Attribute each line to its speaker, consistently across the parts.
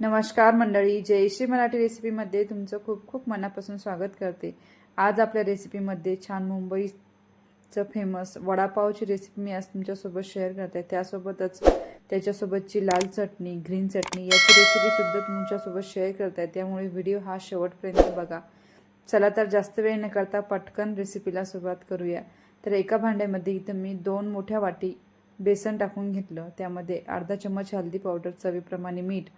Speaker 1: नमस्कार मंडळी जयश्री मराठी रेसिपीमध्ये तुमचं खूप खूप मनापासून स्वागत करते. आज आपल्या रेसिपीमध्ये छान मुंबईचं फेमस वडापावची रेसिपी मी आज तुमच्यासोबत शेअर करते. त्यासोबतच त्याच्यासोबतची लाल चटणी ग्रीन चटणी याची रेसिपीसुद्धा तुमच्यासोबत शेअर करते. त्यामुळे व्हिडिओ हा शेवटपर्यंत बघा. चला तर जास्त वेळ न करता पटकन रेसिपीला सुरुवात करूया. तर एका भांड्यामध्ये इथं मी दोन मोठ्या वाटी बेसन टाकून घेतलं. त्यामध्ये अर्धा चम्मच हळदी पावडर चवीप्रमाणे मीठ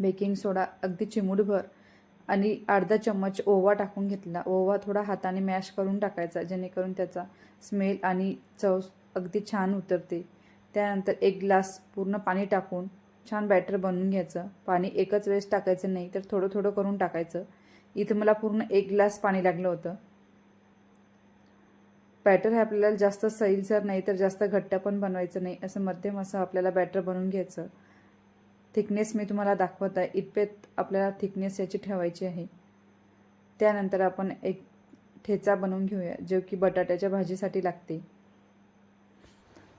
Speaker 1: बेकिंग सोडा अगदी चिमूटभर आणि अर्धा चम्मच ओवा टाकून घेतला. ओवा थोडा हाताने मॅश करून टाकायचा जेणेकरून त्याचा स्मेल आणि चव अगदी छान उतरते. त्यानंतर एक ग्लास पूर्ण पाणी टाकून छान बॅटर बनवून घ्यायचं. पाणी एकच वेळेस टाकायचं नाही तर थोडं थोडं करून टाकायचं. इथं मला पूर्ण एक ग्लास पाणी लागलं होतं. बॅटर हे आपल्याला जास्त सैलसर नाही तर जास्त घट्ट पण बनवायचं नाही असं मध्यम असं आपल्याला बॅटर बनवून घ्यायचं. थिकनेस मी तुम्हाला दाखवत आहे. इतपेत आपल्याला थिकनेस याची ठेवायची आहे. त्यानंतर आपण एक ठेचा बनवून घेऊया जो की बटाट्याच्या भाजीसाठी लागते.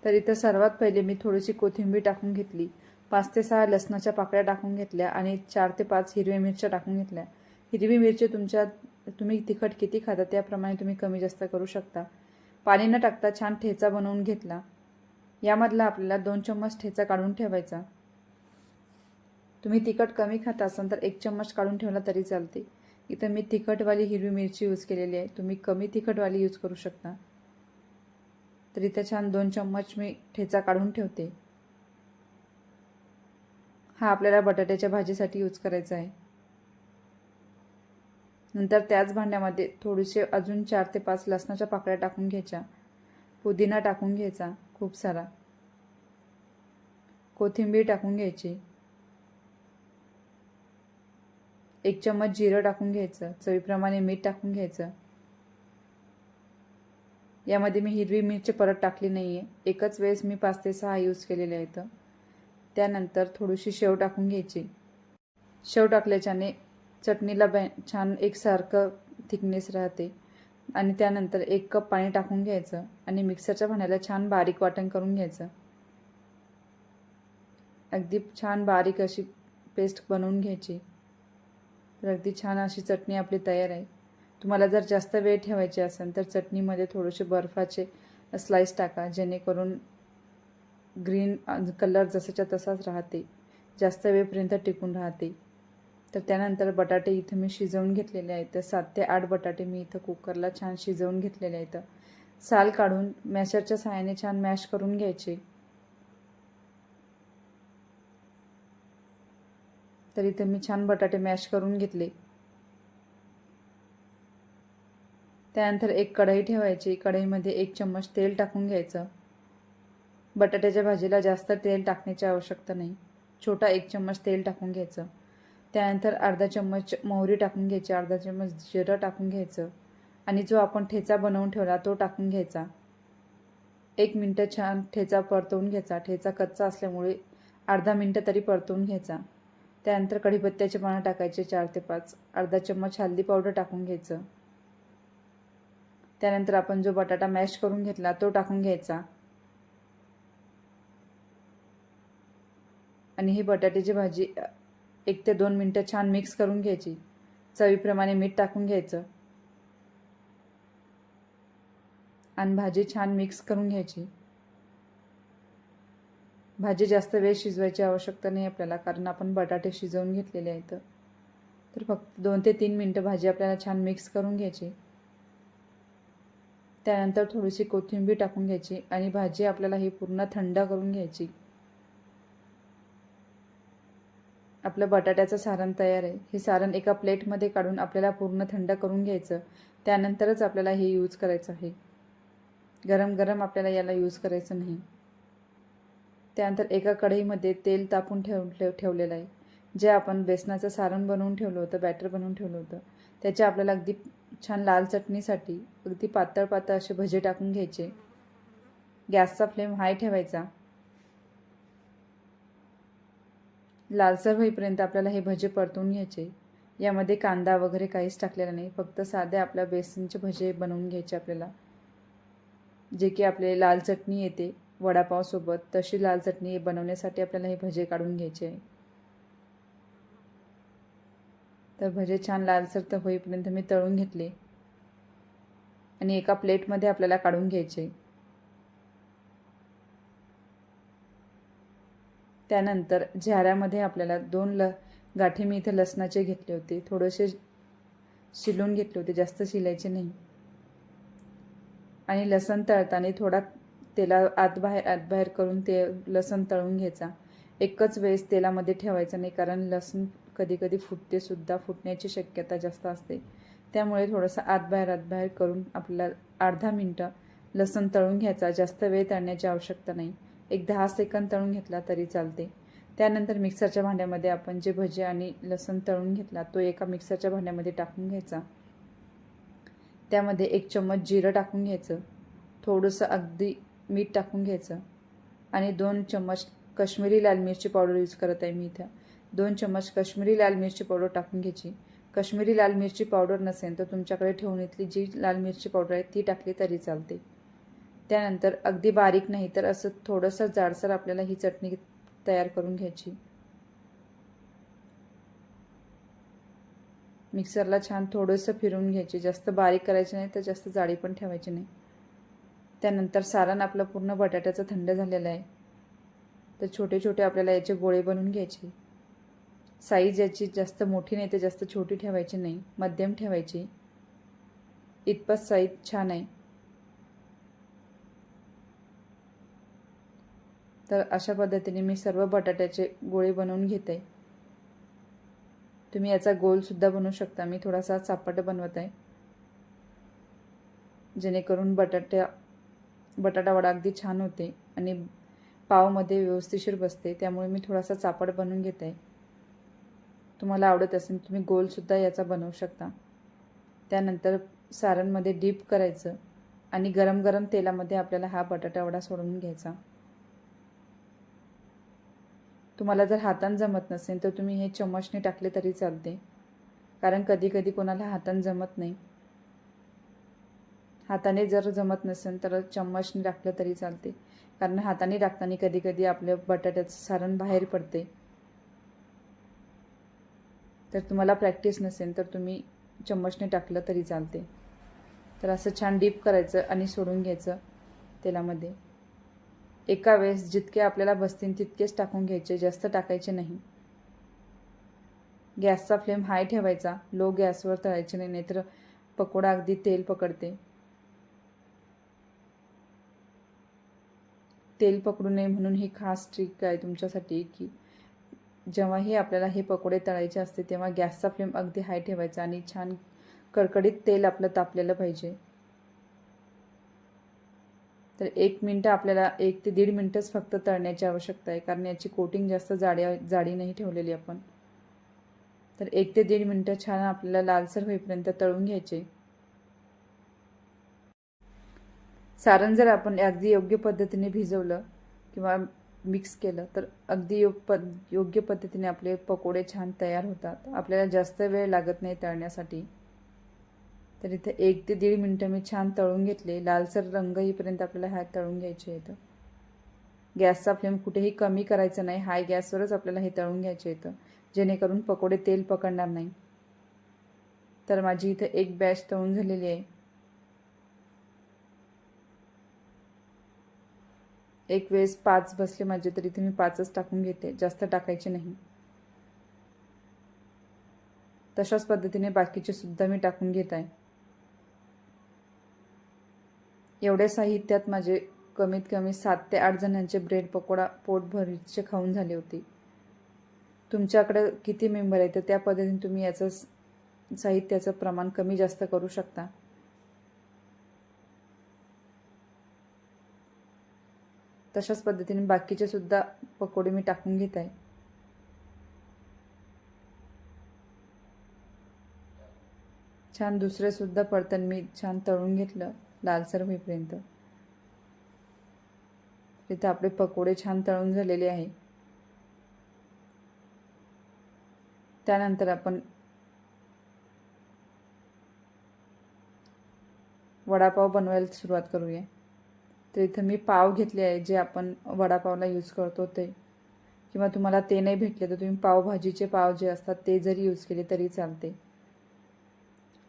Speaker 1: तर इथं सर्वात पहिले मी थोडीशी कोथिंबीर टाकून घेतली पाच ते सहा लसणाच्या पाकळ्या टाकून घेतल्या आणि चार ते पाच हिरव्या मिरच्या टाकून घेतल्या. हिरवी मिरची तुमच्या तुम्ही तिखट किती खाता त्याप्रमाणे तुम्ही कमी जास्त करू शकता. पाणी न टाकता छान ठेचा बनवून घेतला. यामधला आपल्याला दोन चम्मच ठेचा काढून ठेवायचा. तुम्ही तिखट कमी खाता असाल तर एक चम्मच काढून ठेवला तरी चालते. इथं मी तिखटवाली हिरवी मिरची यूज केलेली आहे. तुम्ही कमी तिखटवाली यूज करू शकता. तर इथं छान दोन चम्मच मी ठेचा काढून ठेवते. हा आपल्याला बटाट्याच्या भाजीसाठी यूज करायचा आहे. नंतर त्याच भांड्यामध्ये थोडेसे अजून चार ते पाच लसणाच्या पाकळ्या टाकून घ्यायच्या. पुदिना टाकून घ्यायचा खूप सारा. कोथिंबीर टाकून घ्यायची. एक चम्मच जिरं टाकून घ्यायचं चवीप्रमाणे मीठ टाकून घ्यायचं. यामध्ये मी हिरवी मिरची परत टाकली नाही आहे एकच वेळेस मी पाच ते सहा यूज केलेले आहेत. त्यानंतर थोडीशी शेव टाकून घ्यायची. शेव टाकल्याच्याने चटणीला बॅ छान एकसारखं थिकनेस राहते. आणि त्यानंतर एक कप पाणी टाकून घ्यायचं आणि मिक्सरच्या भांड्याला छान बारीक वाटण करून घ्यायचं. अगदी छान बारीक अशी पेस्ट बनवून घ्यायची. तर अगदी छान अशी चटणी आपली तयार आहे. तुम्हाला जर जास्त वेळ ठेवायची असेल तर चटणीमध्ये थोडेसे बर्फाचे स्लाईस टाका जेणेकरून ग्रीन कलर जसाच्या तसाच राहते. जास्त वेळपर्यंत टिकून राहते. तर त्यानंतर बटाटे इथं मी शिजवून घेतलेले आहेत. तर सात ते आठ बटाटे मी इथं कुकरला छान शिजवून घेतलेले आहेत. साल काढून मॅशरच्या सहाय्याने छान मॅश करून घ्यायचे. तर इथे मी छान बटाटे मॅश करून घेतले. त्यानंतर एक कढई ठेवायची. कढईमध्ये एक चम्मच तेल टाकून घ्यायचं. बटाट्याच्या भाजीला जास्त तेल टाकण्याची आवश्यकता नाही. छोटा एक चम्मच तेल टाकून घ्यायचं. त्यानंतर अर्धा चम्मच मोहरी टाकून घ्यायची. अर्धा चम्मच जिरं टाकून घ्यायचं. आणि जो आपण ठेचा बनवून ठेवला तो टाकून घ्यायचा. एक मिनटं छान ठेचा परतवून घ्यायचा. ठेचा कच्चा असल्यामुळे अर्धा मिनटं तरी परतवून घ्यायचा. त्यानंतर कढीपत्त्याचे पानं टाकायचे चार ते पाच. अर्धा चम्मच हल्दी पावडर टाकून घ्यायचं. त्यानंतर आपण जो बटाटा मॅश करून घेतला तो टाकून घ्यायचा. आणि ही बटाट्याची भाजी एक ते दोन मिनटं छान मिक्स करून घ्यायची. चवीप्रमाणे मीठ टाकून घ्यायचं. आणि भाजी छान मिक्स करून घ्यायची. भाजी जास्त वेळ शिजवायची आवश्यकता नाही आपल्याला कारण आपण बटाटे शिजवून घेतलेले आहेत. तर फक्त दोन ते तीन मिनटं भाजी आपल्याला छान मिक्स करून घ्यायची. त्यानंतर थोडीशी कोथिंबीर टाकून घ्यायची आणि भाजी आपल्याला ही पूर्ण थंड करून घ्यायची. आपलं बटाट्याचं सारण तयार आहे. हे सारण एका प्लेटमध्ये काढून आपल्याला पूर्ण थंड करून घ्यायचं. त्यानंतरच आपल्याला हे यूज करायचं आहे. गरम गरम आपल्याला याला यूज करायचं नाही. त्यानंतर एका कढईमध्ये तेल तापून ठेव ठेव ठेवलेलं आहे. जे आपण बेसनाचं सारण बनवून ठेवलं होतं बॅटर बनवून ठेवलं होतं त्याच्या आपल्याला अगदी छान लाल चटणीसाठी अगदी पातळ पातळ असे भजे टाकून घ्यायचे. गॅसचा फ्लेम हाय ठेवायचा. लालसर होईपर्यंत आपल्याला हे भजे परतून घ्यायचे. यामध्ये कांदा वगैरे काहीच टाकलेला नाही फक्त साधे आपल्या बेसनचे भजे बनवून घ्यायचे आपल्याला. जे की आपले लाल चटणी येते. वडापावसोबत तशी लाल चटणी बनवण्यासाठी आपल्याला हे भजे काढून घ्यायचे आहे. तर भजे छान लालसर तर होईपर्यंत मी तळून घेतले. आणि एका प्लेटमध्ये आपल्याला काढून घ्यायचे. त्यानंतर झाऱ्यामध्ये आपल्याला दोन ल गाठी मी इथे लसणाचे घेतले होते. थोडेसे शिलून घेतले होते. जास्त शिलायचे नाही. आणि लसण तळताना थोडा तेला आत बाहेर करून ते लसण तळून घ्यायचा. एकच वेळेस तेलामध्ये ठेवायचं नाही कारण लसूण कधी कधी फुटते सुद्धा फुटण्याची शक्यता जास्त असते. त्यामुळे थोडंसं आतबाहेर आतबाहेर करून आपल्याला अर्धा मिनटं लसण तळून घ्यायचा. जास्त वेळ तळण्याची आवश्यकता नाही. एक दहा सेकंद तळून घेतला तरी चालते. त्यानंतर मिक्सरच्या भांड्यामध्ये आपण जे भजे आणि लसण तळून घेतला तो एका मिक्सरच्या भांड्यामध्ये टाकून घ्यायचा. त्यामध्ये एक चम्मच जिरं टाकून घ्यायचं. थोडंसं अगदी मीठ टाकून घ्यायचं. आणि दोन चम्मच कश्मीरी लाल मिरची पावडर यूज करत आहे मी इथं. दोन चम्मच कश्मीरी लाल मिरची पावडर टाकून घ्यायची. कश्मीरी लाल मिरची पावडर नसेल तर तुमच्याकडे ठेवून इथली जी लाल मिरची पावडर आहे ती टाकली तरी चालते. त्यानंतर अगदी बारीक नाही तर असं थोडंसं जाडसर आपल्याला ही चटणी तयार करून घ्यायची. मिक्सरला छान थोडंसं फिरवून घ्यायची. जास्त बारीक करायचे नाही तर जास्त जाडी पण ठेवायची नाही. त्यानंतर सारण आपलं पूर्ण बटाट्याचं थंड झालेलं आहे. तर छोटे छोटे आपल्याला याचे गोळे बनवून घ्यायचे. साईज याची जास्त मोठी नाही तर जास्त छोटी ठेवायची नाही. मध्यम ठेवायची. इतपत साईज छान आहे. तर अशा पद्धतीने मी सर्व बटाट्याचे गोळे बनवून घेते. तुम्ही याचा गोलसुद्धा बनवू शकता. मी थोडासा चापट बनवत आहे. जेणेकरून बटाट्या बटाटा वडा अगदी छान होते आणि पावमध्ये व्यवस्थिशीर बसते त्यामुळे मी थोडासा चापड बनवून घेत. आहे तुम्हाला आवडत असेल तुम्ही गोलसुद्धा याचा बनवू शकता. त्यानंतर सारणमध्ये डीप करायचं आणि गरम गरम तेलामध्ये आपल्याला हा बटाटा वडा सोडून घ्यायचा. तुम्हाला जर हातान जमत नसेल तर तुम्ही हे चम्मचने टाकले तरी चालते. कारण कधी कधी कोणाला हातान जमत नाही. हाताने जर जमत नसेल तर चम्मचने टाकलं तरी चालते. कारण हाताने टाकताना कधी कधी आपल्या बटाट्याचं सारण बाहेर पडते. तर तुम्हाला प्रॅक्टिस नसेल तर तुम्ही चम्मचने टाकलं तरी चालते. तर असं छान डीप करायचं आणि सोडून घ्यायचं तेलामध्ये. एका वेळेस जितके आपल्याला बसतील तितकेच टाकून घ्यायचे जास्त टाकायचे नाही. गॅसचा फ्लेम हाय ठेवायचा. लो गॅसवर तळायचे नाही नाहीतर पकोडा अगदी तेल पकडते. तेल पकडू नये म्हणून ही खास ट्रिक आहे तुमच्यासाठी की जेव्हाही आपल्याला हे पकोडे तळायचे असते तेव्हा गॅसचा फ्लेम अगदी हाय ठेवायचा आणि छान कडकडीत तेल आपलं तापलेलं पाहिजे. तर एक मिनटं आपल्याला एक ते दीड मिनटंच फक्त तळण्याची आवश्यकता आहे कारण याची कोटिंग जास्त जाडी जाडी नाही ठेवलेली आपण. तर एक ते दीड मिनटं छान आपल्याला लालसर होईपर्यंत तळून घ्यायचे. सारण जर आपण अगदी योग्य पद्धतीने भिजवलं किंवा मिक्स केलं तर अगदी योग पद योग्य पद्धतीने आपले पकोडे छान तयार होतात. आपल्याला जास्त वेळ लागत नाही तळण्यासाठी. तर इथं एक ते दीड मिनटं मी छान तळून घेतले. लालसर रंग येईपर्यंत आपल्याला ह्यात तळून घ्यायचे येतं गॅसचा फ्लेम कुठेही कमी करायचा नाही. हाय गॅसवरच आपल्याला हे तळून घ्यायचे येतं जेणेकरून पकोडे तेल पकडणार नाही. तर माझी इथं एक बॅच तळून झालेली आहे. एक वेळेस पाच बसले माझे तरी इथे मी पाचच टाकून घेते. जास्त टाकायचे नाही. तशाच पद्धतीने बाकीचे सुद्धा मी टाकून घेत आहे. एवढ्या साहित्यात माझे कमीत कमी सात ते आठ जणांचे ब्रेड पकोडा पोटभरीचे खाऊन झाले होते. तुमच्याकडे किती मेंबर आहेत? तर त्या पद्धतीने तुम्ही याचं साहित्याचं प्रमाण कमी जास्त करू शकता. तशाच पद्धतीने बाकीचे सुद्धा पकोडे मी टाकून घेत आहे. छान दुसरे सुद्धा मी छान तळून घेतलं लालसर होईपर्यंत. तिथे आपले पकोडे छान तळून झालेले आहे. त्यानंतर आपण वडापाव बनवायला सुरुवात करूया. तर इथं मी पाव घेतले आहे जे आपण वडापावला यूज करतो ते. किंवा तुम्हाला ते नाही भेटले तर तुम्ही पावभाजीचे पाव जे असतात ते जरी यूज केले तरी चालते.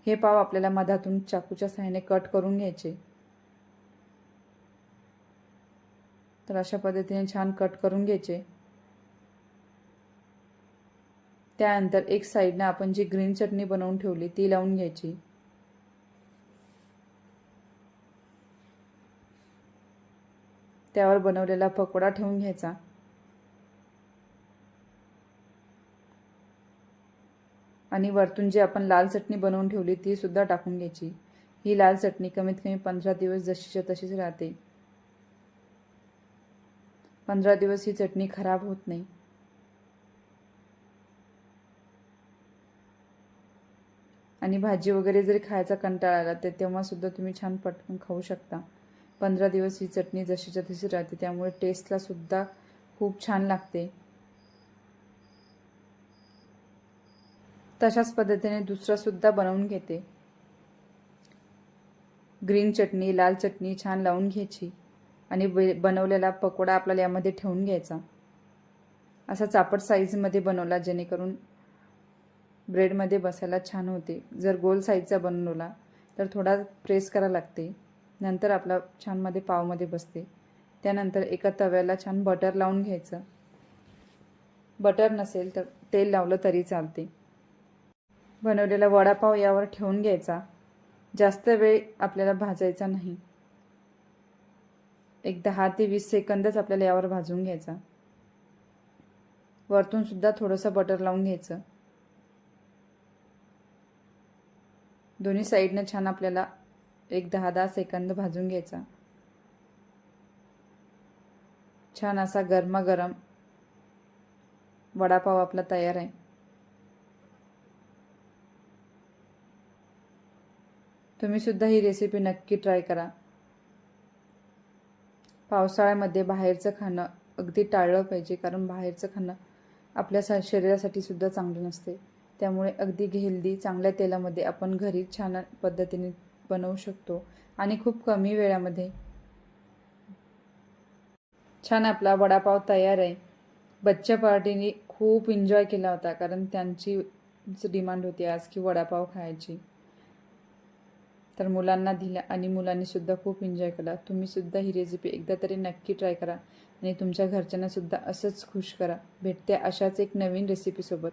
Speaker 1: हे पाव आपल्याला मधातून चाकूच्या सहाय्याने कट करून घ्यायचे. तर अशा पद्धतीने छान कट करून घ्यायचे. त्यानंतर एक साईडनं आपण जी ग्रीन चटणी बनवून ठेवली ती लावून घ्यायची. त्यावर बनवलेला पकोडा ठेवून घ्यायचा. आणि वरतून जी आपण लाल चटणी बनवून ठेवली ती सुद्धा टाकून घ्यायची. ही लाल चटणी कमीत कमी पंधरा दिवस जशीच्या तशीच राहते. पंधरा दिवस ही चटणी खराब होत नाही. आणि भाजी वगैरे जरी खायचा कंटाळा आला तर तेव्हा सुद्धा तुम्ही छान पटकन खाऊ शकता. पंधरा दिवस ही चटणी जशीच्या तशी राहते. त्यामुळे टेस्टला सुद्धा खूप छान लागते. तशाच पद्धतीने दुसरा सुद्धा बनवून घेते. ग्रीन चटणी लाल चटणी छान लावून घ्यायची आणि बे बनवलेला पकोडा आपल्याला यामध्ये ठेवून घ्यायचा. असा चापट साईजमध्ये बनवला जेणेकरून ब्रेडमध्ये बसायला छान होते. जर गोल साईजचा बनवला तर थोडा प्रेस करा लागते. नंतर आपला छानमध्ये पावमध्ये बसते. त्यानंतर एका तव्याला छान बटर लावून घ्यायचं. बटर नसेल तर तेल लावलं तरी चालते. बनवलेला वडापाव यावर ठेवून घ्यायचा. जास्त वेळ आपल्याला भाजायचा नाही. एक दहा ते वीस सेकंदच आपल्याला यावर भाजून घ्यायचा. वरतून सुद्धा थोडंसं बटर लावून घ्यायचं. दोन्ही साईडनं छान आपल्याला एक दहा दहा सेकंद भाजून घ्यायचा. छान असा गरमागरम वडापाव आपला तयार आहे. तुम्ही सुद्धा ही रेसिपी नक्की ट्राय करा. पावसाळ्यामध्ये बाहेरचं खाणं अगदी टाळलं पाहिजे कारण बाहेरचं खाणं आपल्या सा शरीरासाठी सुद्धा चांगलं नसते. त्यामुळे अगदी हेल्दी चांगल्या तेलामध्ये आपण घरी छान पद्धतीने बनवू शकतो आणि खूप कमी वेळामध्ये. छान आपला वडापाव तयार आहे. बच्च्या पार्टीने खूप एन्जॉय केला होता कारण त्यांची डिमांड होती आज की वडापाव खायची. तर मुलांना दिला आणि मुलांनी सुद्धा खूप एन्जॉय केला. तुम्ही सुद्धा ही रेसिपी एकदा तरी नक्की ट्राय करा आणि तुमच्या घरच्यांना सुद्धा असंच खुश करा. भेटते अशाच एक नवीन रेसिपीसोबत